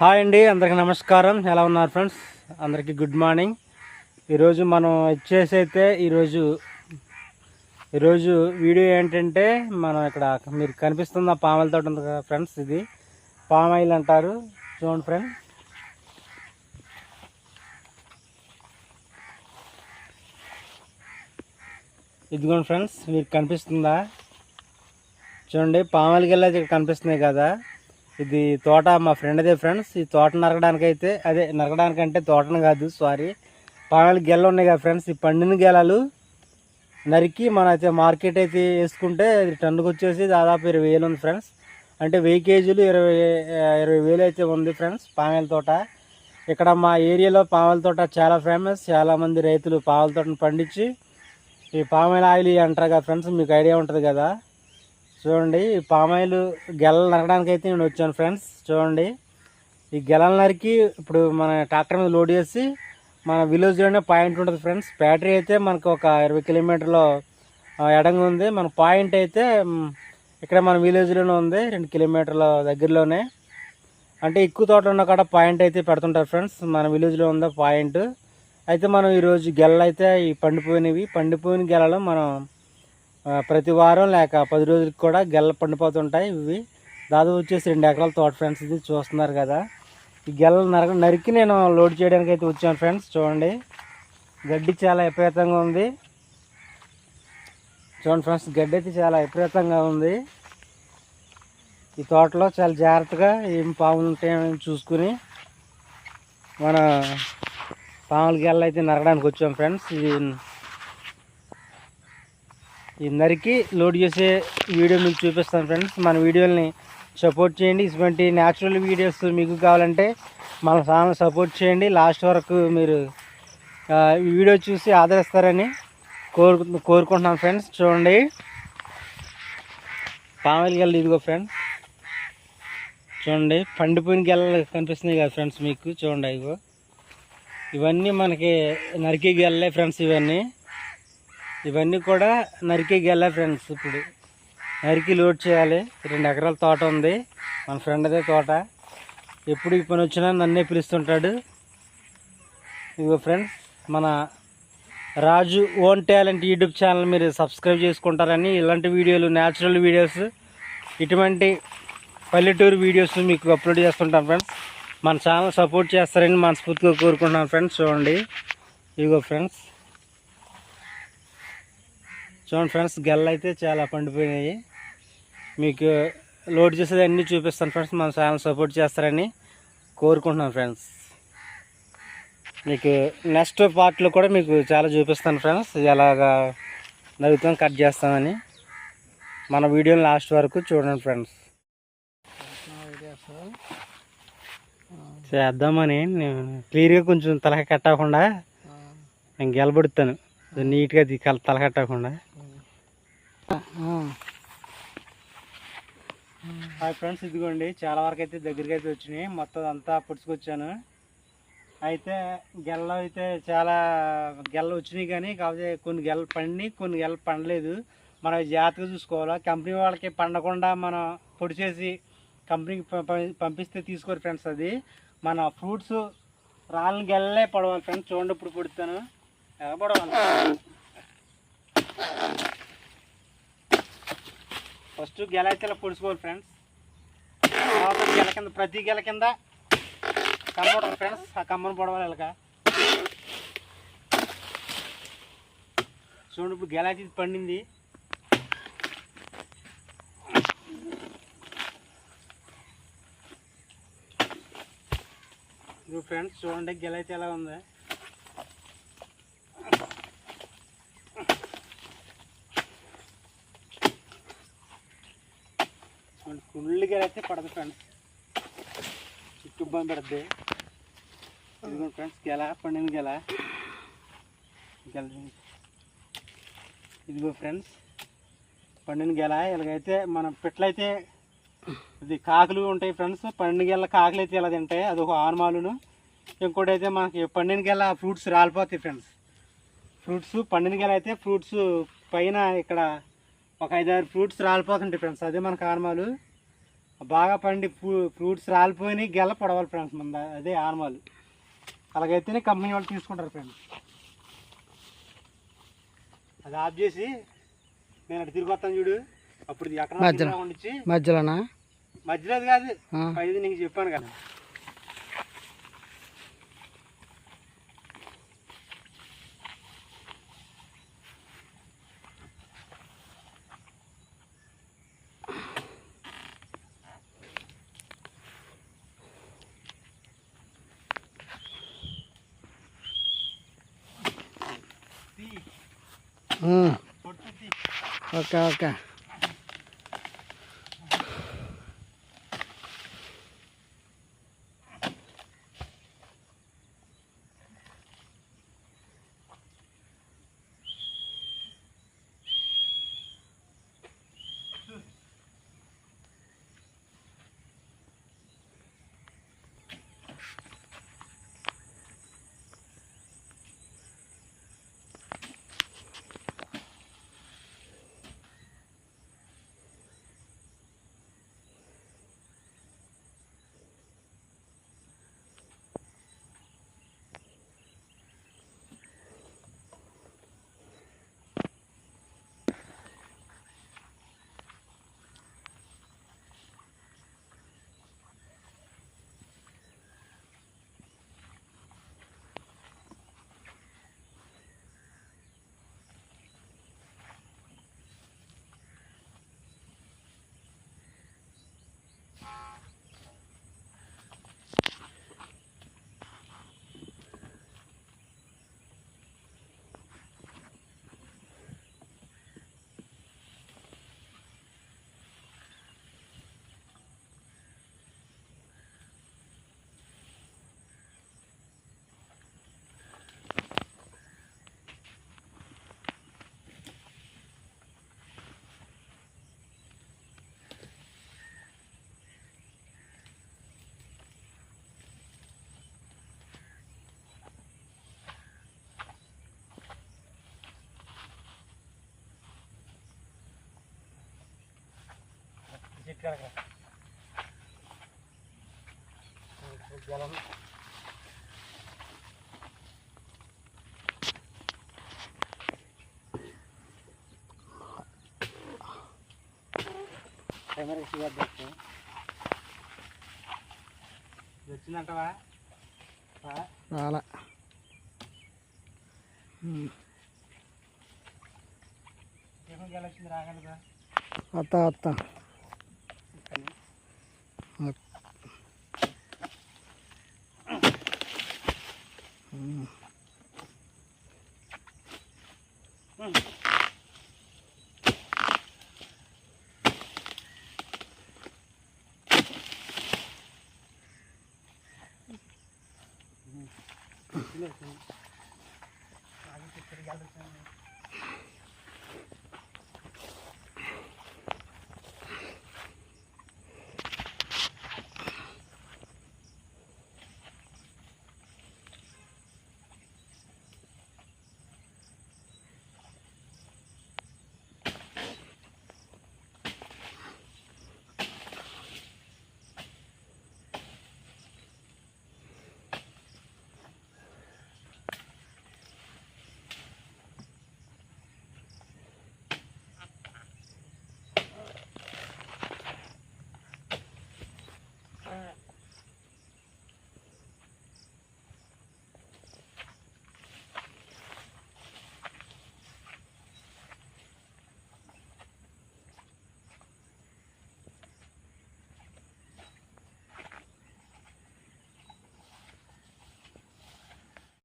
Hi అండి అందరికీ నమస్కారం. ఎలా ఉన్నారు ఫ్రెండ్స్? అందరికీ గుడ్ మార్నింగ్. ఈరోజు మనం వచ్చేసి అయితే ఈరోజు ఈరోజు వీడియో ఏంటంటే మనం ఇక్కడ మీరు కనిపిస్తున్న పామాయిల తోట ఉంది కదా ఫ్రెండ్స్ ఇది. పామాయిల్ అంటారు. చూడండి ఫ్రెండ్. ఇదిగోండి ఫ్రెండ్స్ మీకు కనిపిస్తుందా? చూడండి పామాయిల్ వెళ్ళి ఇక్కడ కనిపిస్తున్నాయి కదా. ఇది తోట మా ఫ్రెండ్దే ఫ్రెండ్స్ ఈ తోట నరకడానికి అయితే అదే నరకడానికంటే తోటను కాదు సారీ పామాయిల్ గెల్ల ఉన్నాయి కదా ఫ్రెండ్స్ ఈ పండిన గెలలు నరికి మన అయితే మార్కెట్ అయితే వేసుకుంటే టన్నుకు వచ్చేసి దాదాపు ఇరవై వేలు ఉంది ఫ్రెండ్స్ అంటే వెయ్యి కేజీలు ఇరవై ఇరవై వేలు అయితే ఉంది ఫ్రెండ్స్ పామాయిల తోట. ఇక్కడ మా ఏరియాలో పామాయిల తోట చాలా ఫేమస్ చాలామంది రైతులు పామాయిల తోటను పండించి ఈ పామాయిల్ ఆయిల్ అంటారు కదా ఫ్రెండ్స్ మీకు ఐడియా ఉంటుంది కదా. చూడండి పామాయిలు పామాయిల్ గెలలు నరకడానికి అయితే నేను వచ్చాను ఫ్రెండ్స్ చూడండి. ఈ గెలలు నరికి ఇప్పుడు మన ట్రాక్టర్ మీద లోడ్ చేసి మన విలేజ్లోనే పాయింట్ ఉంటుంది ఫ్రెండ్స్. బ్యాటరీ అయితే మనకు ఒక ఇరవై కిలోమీటర్లో ఎడంగా ఉంది. మన పాయింట్ అయితే ఇక్కడ మన విలేజ్లోనే ఉంది రెండు కిలోమీటర్ల దగ్గరలోనే. అంటే ఎక్కువ తోట ఉన్న కాడ పాయింట్ అయితే పెడుతుంటారు ఫ్రెండ్స్. మన విలేజ్లో ఉందా పాయింట్. అయితే మనం ఈరోజు గెలలు అయితే ఈ పండిపోయినవి. పండిపోయిన గెలలు మనం ప్రతి వారం లేక పది రోజులకి కూడా గెల్ల పండిపోతుంటాయి. ఇవి దాదాపు వచ్చేసి రెండు ఎకరాల తోట ఫ్రెండ్స్ ఇది చూస్తున్నారు కదా. ఈ గెల్ల నరక నరికి నేను లోడ్ చేయడానికి అయితే వచ్చాను ఫ్రెండ్స్ చూడండి. గడ్డి చాలా విపరీతంగా ఉంది. చూడండి ఫ్రెండ్స్ గడ్డి అయితే చాలా విపరీతంగా ఉంది. ఈ తోటలో చాలా జాగ్రత్తగా ఏం పాములు ఉంటాయో చూసుకుని మన పాముల గెల్ల అయితే నరకడానికి వచ్చాం ఫ్రెండ్స్ ఇది ఈ నరికి లోడ్ చేసే వీడియో మీకు చూపిస్తాను ఫ్రెండ్స్. మన వీడియోని సపోర్ట్ చేయండి. ఇటువంటి న్యాచురల్ వీడియోస్ మీకు కావాలంటే మన ఛానల్ సపోర్ట్ చేయండి. లాస్ట్ వరకు మీరు వీడియో చూసి ఆదరిస్తారని కోరు కోరుకుంటున్నాను ఫ్రెండ్స్. చూడండి. పామెల్ గెల్ల ఇదిగో ఫ్రెండ్స్ చూడండి. పండిపోయిన గెల్లలు కనిపిస్తున్నాయి కదా ఫ్రెండ్స్ మీకు. చూడండి ఇగో. ఇవన్నీ మనకి నరికి గెల్లలే ఫ్రెండ్స్ ఇవన్నీ. ఇవన్నీ కూడా నరికి గెల్ల ఫ్రెండ్స్ ఇప్పుడు. నరికి లోడ్ చేయాలి. రెండు ఎకరాల తోట ఉంది. మన ఫ్రెండ్ అదే తోట. ఎప్పుడు ఈ పని వచ్చినా నన్నే పిలుస్తుంటాడు. ఇదిగో ఫ్రెండ్స్ మన Raju own talent YouTube channel మీరు సబ్స్క్రైబ్ చేసుకుంటారని ఇలాంటి వీడియోలు న్యాచురల్ వీడియోస్ ఇటువంటి పల్లెటూరు వీడియోస్ మీకు అప్లోడ్ చేస్తుంటాం ఫ్రెండ్స్. మన ఛానల్ సపోర్ట్ చేస్తారని మనస్ఫూర్తిగా కోరుకుంటున్నాను ఫ్రెండ్స్. చూడండి. ఇదిగో ఫ్రెండ్స్. చూడండి ఫ్రెండ్స్ గెల్ల అయితే చాలా పండిపోయినాయి. మీకు లోడ్ చేసేది అన్నీ చూపిస్తాను ఫ్రెండ్స్ మన ఛానల్ సపోర్ట్ చేస్తారని కోరుకుంటున్నాను ఫ్రెండ్స్. మీకు నెక్స్ట్ పార్ట్లో కూడా మీకు చాలా చూపిస్తాను ఫ్రెండ్స్ ఎలాగా నవ్వుతాం కట్ చేస్తామని. మన వీడియోని లాస్ట్ వరకు చూడండి ఫ్రెండ్స్. చేద్దామని నేను క్లియర్గా కొంచెం తలక కట్టకుండా నేను గెలబడుతాను. నీట్గా తీ- తల కట్టకుండా. హాయ్ ఫ్రెండ్స్ ఇదిగోండి. చాలా వరకు అయితే దగ్గరికి అయితే వచ్చినాయి. మొత్తం అంతా పుడుచుకొచ్చాను. అయితే గెల్ల అయితే చాలా గెల్ల వచ్చినాయి కానీ కాకపోతే కొన్ని గెల్ల పండి కొన్ని గెల్ల పండలేదు. మనం జాగ్రత్తగా చూసుకోవాలా? కంపెనీ వాళ్ళకి పండకుండా మనం పొడి చేసి కంపెనీకి పంపిస్తే తీసుకోరు ఫ్రెండ్స్ అది. మన ఫ్రూట్స్ రాళ్ళని గెల్లే పడవాలి ఫ్రెండ్స్. చూడండి ఇప్పుడు పుడుతాను. ఎలా పడవాలి? ఫస్ట్ గెల అయితే ఇలా పొడుచుకోవాలి ఫ్రెండ్స్. తర్వాత గెల కింద ప్రతి గెల కింద కమ్మ ఫ్రెండ్స్. ఆ కమ్మను పొడవాలి ఇలాగ. చూడండి ఇప్పుడు గెల అయితే పండింది. ఫ్రెండ్స్ చూడండి గెల అయితే ఎలా ఉంది. చూడండి ఫుల్ అయితే పడదు ఫ్రెండ్స్. చుట్టూ ఇబ్బంది పడుద్ది. ఫ్రెండ్స్ గెల పండిన గెల. గెల. ఇదిగో ఫ్రెండ్స్ పండిన గెల. ఇలాగైతే మన పిట్లయితే ఇది కాకులు ఉంటాయి ఫ్రెండ్స్. పండిన గెల కాకులు అయితే ఇలా తింటాయి అదొక ఆనుమాలును ఇంకోటి అయితే మనకి పండిన గెల ఫ్రూట్స్ రాలిపోతాయి ఫ్రెండ్స్. ఫ్రూట్స్ పండిన గెల అయితే ఫ్రూట్స్ పైన ఇక్కడ ఒక ఐదారు ఫ్రూట్స్ రాలిపోతుంటాయి ఫ్రెండ్స్. అదే మన కారణాలు బాగా పండి ఫ్రూ- ఫ్రూట్స్ రాలిపోయి గెల పొడవాలి ఫ్రెండ్స్ మన అదే ఆనమాలు అలాగైతేనే కంపెనీ వాళ్ళు తీసుకుంటారు ఫ్రెండ్స్. అది ఆఫ్ చేసి నేను అటు తిరిగి వస్తాను చూడు. అప్పుడు ఎక్కడ మధ్యలో. మధ్యలోనా? మధ్యలో కాదు. ఇది నీకు చెప్పాను కదా. ఓకే ఓకే జలం కెమెరా చూడద్దు వచ్చిందంటవా. రాలా వస్తా వస్తా Вот. Gracias.